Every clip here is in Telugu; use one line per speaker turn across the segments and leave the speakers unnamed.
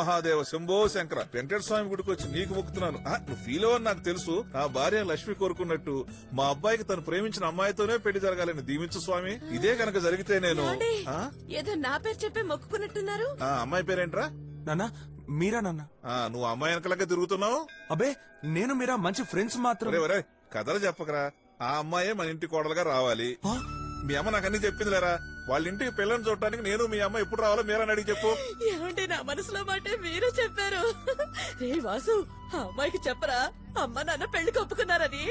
మహాదేవ శంభో శంకర. వెంకట స్వామి గుడికి వచ్చి నీకు మొక్కుతున్నాను. ఆ, నువ్వు ఫీల్ అవ్వని నాకు తెలుసు. నా భార్య లక్ష్మి కోరుకున్నట్టు మా అబ్బాయికి తను ప్రేమించిన అమ్మాయితోనే పెళ్ళి జరగాలని దీవించు స్వామి. ఇదే కనుక జరిగితే నేను?
ఏదో నా పేరు చెప్పి మొక్కుకున్నట్టున్నారు?
ఆ అమ్మాయి పేరేంట్రా?
నాన్న మీరా నాన్న?
ఆ, నువ్వు అమ్మాయి వెనకలకే తిరుగుతున్నావు?
అబే నేను మీరా మంచి ఫ్రెండ్స్ మాత్రం.
కథలు చెప్పకరా. ఆ అమ్మాయే మన ఇంటి కోడలుగా రావాలి? మీ అమ్మ నాకు అన్ని చెప్పింది లేరా వాళ్ళ ఇంటికి పిల్లని చూడటానికి నేను మీ అమ్మ ఎప్పుడు రావాలో మీరని అడిగి చెప్పు.
ఏమంటే నా మనసులో మాట మీరే చెప్పారు. రే వాసు ఆ అమ్మాయికి చెప్పరా? అమ్మ నాన్న పెళ్ళి ఒప్పుకున్నారని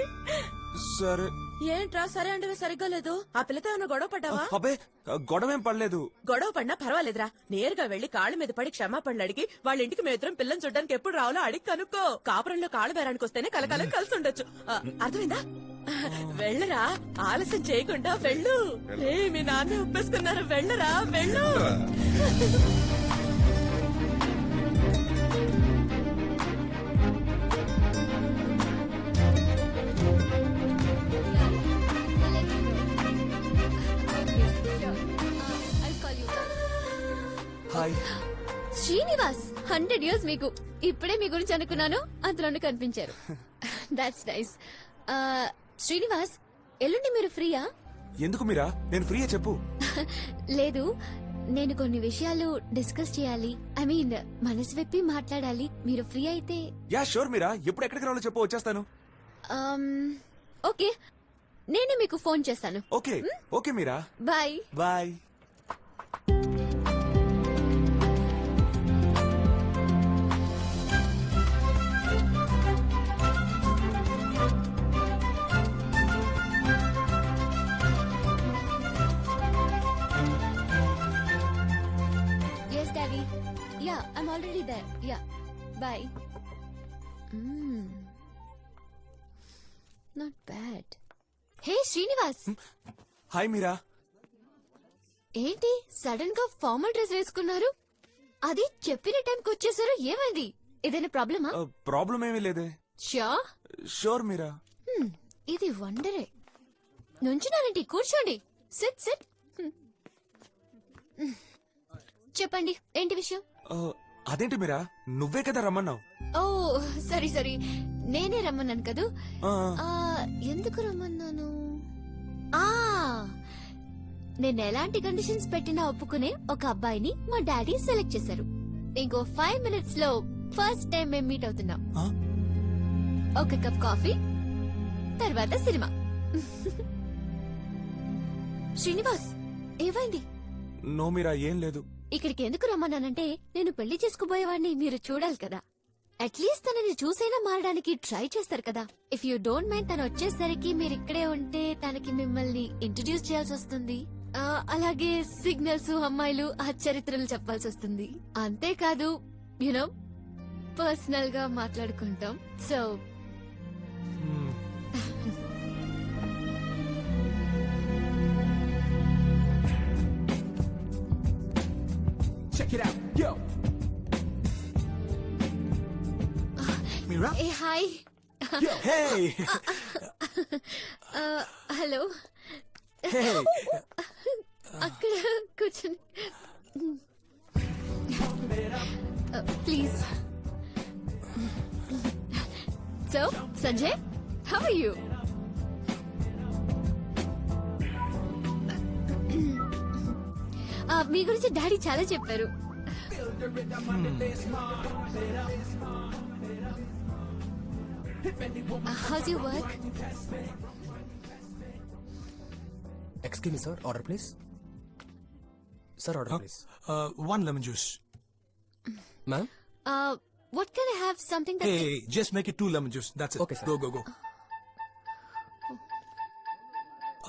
సరే.
ఏంట్రా? సరే అంటే సరిగ్గా లేదు. ఆ పిల్లతో ఏమైనా గొడవ పడ్డావా?
అబే గొడవేం పడలేదు.
గొడవ పడినా పర్వాలేదురా. నేరుగా వెళ్ళి కాళ్ళ మీద పడి క్షమాపణలు అడిగి వాళ్ళ ఇంటికి మేమిద్దరం పిల్లని చూడడానికి ఎప్పుడు రావాలో అడిగి కనుక్కో. కాపురంలో కాళ్ళ బేరానికి వస్తేనే కలకాలం కలిసి ఉండొచ్చు. అర్థమైందా? వెళ్ళరా. ఆలస్యం చేయకుండా వెళ్ళు. మీ నాన్న ఒప్పేసుకున్నారు వెళ్ళరా. వెళ్ళు.
శ్రీనివాస్ హండ్రెడ్ ఇయర్స్ మీకు. ఇప్పుడే మీ గురించి అనుకున్నాను అంతలోనే కనిపించారు. దాట్స్ నైస్ శ్రీనివాస్ ఎల్లుండి మీరు ఫ్రీయా?
ఎందుకు మీరా? నేను ఫ్రీయే చెప్పు.
లేదు నేను కొన్ని విషయాలు డిస్కస్ చేయాలి. ఐ మీన్ మనసు విప్పి మాట్లాడాలి. మీరు ఫ్రీ అయితే
యా షూర్ మీరా. ఎప్పుడు ఎక్కడికి రావాలో చెప్పు వచ్చేస్తాను.
ఓకే. నేనే మీకు ఫోన్ చేస్తాను.
Okay okay Mira.
Bye.
Bye.
Bye not bad hey Srinivas
hi Mira
ఏంటి? సడన్గా ఫార్మల్ డ్రెస్ వేసుకున్నారు? అది చెప్పిన టైంకి వచ్చేసారు ఏమైంది? ఏదైనా ప్రాబ్లమా
ప్రాబ్లం ఏమీ లేదే.
షా
షూర్ మీరా
ఇది వండరే. నుంచున్నారండి కూర్చోండి. సిట్ సిట్ చెప్పండి ఏంటి విషయం?
Uh, అదేంటి మీరా? నువ్వే కదా రమ్మన్నావు.
ఓ సరీ సరీ. నేనే రమ్మన్నాను కదూ?
ఆ,
ఆ, ఎందుకు రమ్మన్నాను? ఆ నేను ఎలాంటి కండిషన్స్ పెట్టినా ఒప్పుకునే ఒక అబ్బాయిని మా డాడీ సెలెక్ట్ చేశారు. ఇంకో ఫైవ్ మినిట్స్లో ఫస్ట్ టైం మేము మీట్ అవుతున్నాం.
ఆ?
ఒక కప్ కాఫీ తర్వాత సినిమా. శ్రీనివాస్ ఏమైంది?
నో మీరా ఏం లేదు.
ఇక్కడికి ఎందుకు రమ్మన్నానంటే నేను పెళ్ళి చేసుకుపోయేవాడిని మీరు చూడాలి కదా. అట్లీస్ట్ తనని చూసైనా మారడానికి ట్రై చేస్తారు కదా. ఇఫ్ యూ డోంట్ మైండ్ తను వచ్చేసరికి మీరు ఇక్కడే ఉంటే తనకి మిమ్మల్ని ఇంట్రడ్యూస్ చేయాల్సి వస్తుంది. అలాగే సిగ్నల్స్ అమ్మాయిలు ఆ చరిత్రలు చెప్పాల్సి వస్తుంది. అంతేకాదు యునో పర్సనల్గా మాట్లాడుకుంటాం. So
Check it out, yo. Mira?
A hi
Yo.
Hey!
Hello
Hey!
అక్కడ కూర్చొని please so Sanjay how are you మీ గురించి డాడీ చాలా చెప్పారు how's you work
me, sir. Order, please. Sir, order, please.
Uh, one lemon juice.
Ma'am?
What can I have something that
Hey, just make it two lemon juice. That's it.
Okay, sir.
Go, go, go.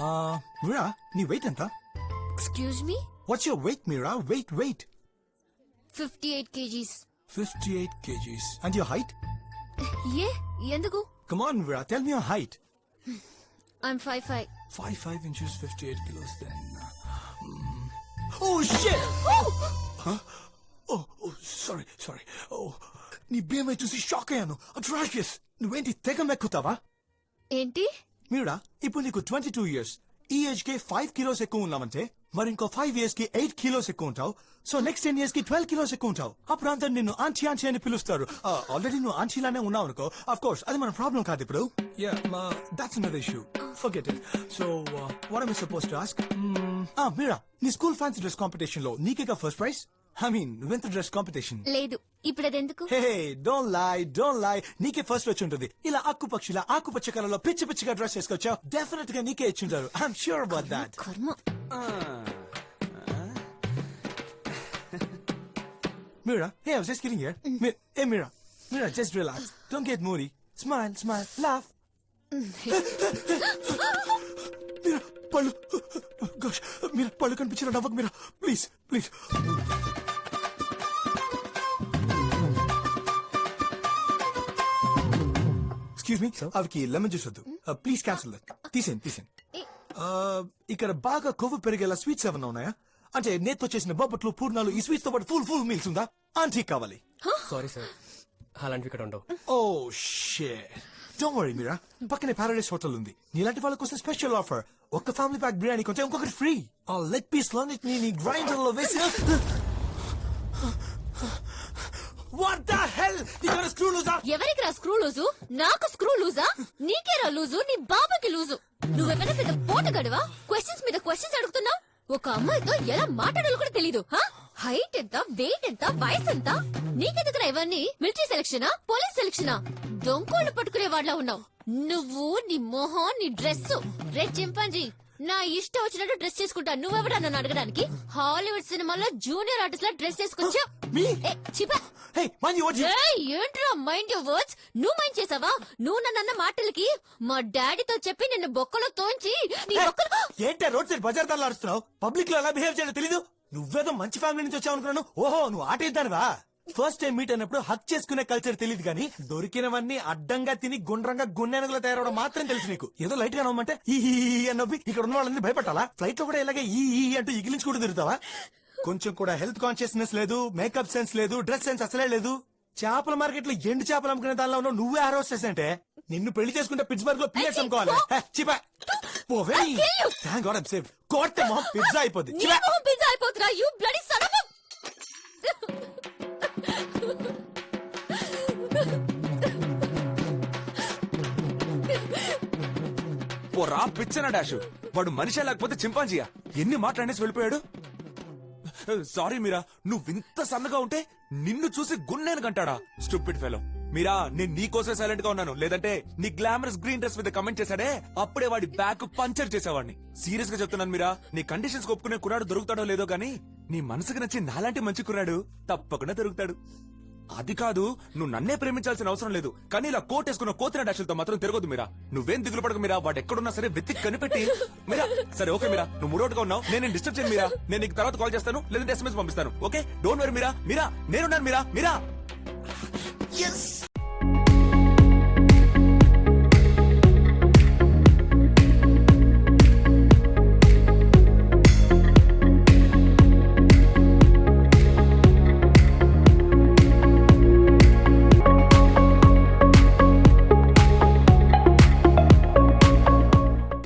Uh, Mira, నీ weight ఎంత?
Excuse me
What's your weight, Mira? Weight, weight.
Fifty eight KGs
58 kgs. And your height?
ఏ ఎందుకు
Come on, Mira, tell me your height.
I'm five five
5, 5 inches, 58 kilos then. Hmm. Oh, shit! Huh? Oh, oh, sorry, sorry. Oh, నీ BMI చూసి షాక్ అయ్యాను అట్రాషియస్ నువ్వేంటి తెగ మెక్కుతావా
ఏంటి
మీరా ఇప్పుడు నీకు ట్వంటీ టూ ఇయర్స్ ఈ ఏజ్కి ఫైవ్ కిలోస్ ఎక్కువ ఉన్నామంటే మరి ఇంకో ఫైవ్ ఇయర్స్కి ఎయిట్ కిలోస్ ఎక్కువ ఉంటావు. సో నెక్స్ట్ టెన్ ఇయర్స్కి ట్వెల్వ్ కిలోస్ ఎక్కువ ఉంటావు. అప్పుడు అందరు నిన్ను ఆంటీ ఆంటీ అని పిలుస్తారు. ఆల్రెడీ నువ్వు ఆంటీలానే ఉన్నావు అనుకో. అఫ్ కోర్స్ అది మన ప్రాబ్లం కాదు ఇప్పుడు. Yeah that's another issue forget it so what I suppose to ask Mira నీ స్కూల్ ఫ్యాన్సీ డ్రెస్ కాంపిటీషన్లో నీకేగా ఫస్ట్ ప్రైజ్ ఐ మీన్ నువ్వెంత డ్రెస్ కాంపిటీషన్
లేదు ఇప్పుడు అదెందుకు
hey don't lie don't lie నీకే ఫస్ట్ వచ్చి ఉంటుంది ఇలా ఆకు పక్షిలా ఆకుపచ్చ కలర్లో పిచ్చి పిచ్చిగా డ్రెస్ చేసుకొచ్చావు. డెఫినెట్గా నీకే ఇచ్చి ఉంటారు I'm sure about that
karma.
Mira, hey, I was just kidding here. Mi- hey, Mira, Mira, just relax. Don't get moody. Smile, smile, laugh. Mira, పళ్ళు gosh, Mira, పళ్ళు కనిపించిన నవ్వకు Mira, please, please. Excuse me అవికి lemon juice వద్దు. ప్లీజ్ క్యాన్సిల్ తీసేయండి తీసేయండి. Uh, ఇక్కడ బాగా కొవ్వు పెరిగేలా స్వీట్స్ ఏమన్నా ఉన్నాయా? అంటే నేతో చేసిన బొబ్బట్లు పూర్ణాలు ఈ స్వీట్స్తో పాటు ఫుల్ ఫుల్ మీల్స్ ఉందా? ఆంటీ కావాలి.
సారీ సార్ అలాంటివి ఇక్కడ ఉండవు.
ఓ షే డోంట్ వరీ మీరా పక్కనే పారాడైస్ హోటల్ ఉంది. నీలాంటి వాళ్ళ కోసం స్పెషల్ ఆఫర్ ఒక్క ఫ్యామిలీ ప్యాక్ బిర్యానీ కొంటే ఇంకొకటి ఫ్రీ ఆ లెగ్ పీస్లో నీ గ్రైండర్లో వేసి వాట్ ద హెల్ స్క్రూ లూజా
ఎవరికి రా స్క్రూ లూజు నాకు స్క్రూ లూజా నీకే రా లూజు నీ బాబాకి లూజు నువ్వెవరైనా పెద్ద పోట గడవా క్వశ్చన్స్ మీద క్వశ్చన్స్ అడుగుతున్నావు? ఒక అమ్మాయితో ఎలా మాట్లాడాలో కూడా తెలీదు హైట్ ఎంత? వెయిట్ ఎంత? వయసు ఎంత? నీకెందుకురా ఇవన్నీ? మిలిటరీ సెలక్షనా పోలీస్ సెలక్షనా దొంకోళ్ళు పట్టుకునే వాళ్ళ ఉన్నావు. నువ్వు నీ మొహం నీ డ్రెస్ రెడ్ చింపాంజీ నా ఇష్టం వచ్చినట్టు డ్రెస్ చేసుకుంటా. నువ్వెవడా నన్ను అడగడానికి? హాలీవుడ్ సినిమాలో జూనియర్ ఆర్టిస్ట్ లా డ్రెస్ చేసుకొచ్చా
Me?
చిపా.
హే మైండ్ యు వాట్
ఏయ్, ఏంట్రా మైండ్ యువర్ వర్డ్స్ నువ్వు మైండ్ చేసావా? నువ్వు నన్న మాటలకి మా డాడీతో చెప్పి నిన్ను బొక్కలో తోంచి నీ బొక్కలో
ఏంటే రోడ్ సైడ్ బజార్ దారిలో అరుస్తున్నావు? పబ్లిక్లో ఎలా బిహేవ్ చేయాలో తెలీదు? నువ్వేదో మంచి ఫ్యామిలీ నుంచి వచ్చావు అనుకున్నాను. ఓహో నువ్వు ఆట ఇద్దానివా ఫస్ట్ టైం మీట్ అయినప్పుడు హక్ చేసుకునే కల్చర్ తెలియదు కానీ దొరికినవన్నీ అడ్డంగా తిని గుండ్రంగా గున్నెనగలు తయారవడం మాత్రం తెలుసు నీకు. ఏదో లైట్గా నవ్వమంటే ఈ అని నవ్వి ఇక్కడ ఉన్న వాళ్ళని భయపెట్టాలా? ఫ్లైట్లో కూడా ఇలాగే ఈ ఈ అంటూ ఇగిలించుకుంటూ తిరుగుతావా? కొంచెం కూడా హెల్త్ కాన్షియస్నెస్ లేదు మేకప్ సెన్స్ లేదు డ్రెస్ సెన్స్ అసలే లేదు. చేపల మార్కెట్లో ఎండు చేపలు అమ్ముకునే దానిలో ఉన్నావు నువ్వే ఆరోస్టెస్ అంటే నిన్ను పెళ్ళి చేసుకుంటే పిట్స్బర్గ్లో పీఎస్ అమ్ముకోవాలి. హే, చిపా. పోవే. థ్యాంక్ గాడ్ ఐమ్ సేవ్ కోర్తే మొహం పిజ్జా అయిపోద్ది.
నీ
చిపా.
మొహం పిజ్జా అయిపోతురా యూ బ్లడీ సన్ ఆఫ్
ఓ రా పిచ్చన డాష్. వాడు మనిషి లేకపోతే చింపాంజీయా? ఎన్ని మాట్లాడేసి వెళ్ళిపోయాడు? సారీ మీరా నువ్వు ఇంత సన్నగా ఉంటే నిన్ను చూసి గున్నేను కంటాడా? స్టూపిడ్ ఫెలో మీరా నేను నీకోసమే సైలెంట్గా ఉన్నాను. లేదంటే నీ గ్లామరస్ గ్రీన్ డ్రెస్ మీద కమెంట్ చేశాడే అప్పుడే వాడి బ్యాక్ పంచర్ చేసేవాడిని. సీరియస్గా చెప్తున్నాను మీరా నీ కండిషన్స్ ఒప్పుకునే కుర్రాడు దొరుకుతాడో లేదో గానీ నీ మనసుకు నచ్చి నాలాంటి మంచి కుర్రాడు తప్పకుండా దొరుకుతాడు. అది కాదు నువ్వు నన్నే ప్రేమించాల్సిన అవసరం లేదు. కానీ ఇలా కోట్ వేసుకున్న కోతిన డాషులతో మాత్రం తిరగదు మీరా. నువ్వేం దిగులు పడక మీరా. వాడు ఎక్కడున్నా సరే వెతికి కనిపెట్టి. మీరా సరే ఓకే మీరా. నువ్వు మూడోటుగా ఉన్నావు. నేను డిస్టర్బ్ చేయను మీరా. నేను నీకు తర్వాత కాల్ చేస్తాను లేదంటే ఎస్ఎంఎస్ పంపిస్తాను. Okay? Don't worry Mira. Mira నేనున్నాను మీరా. మీరా.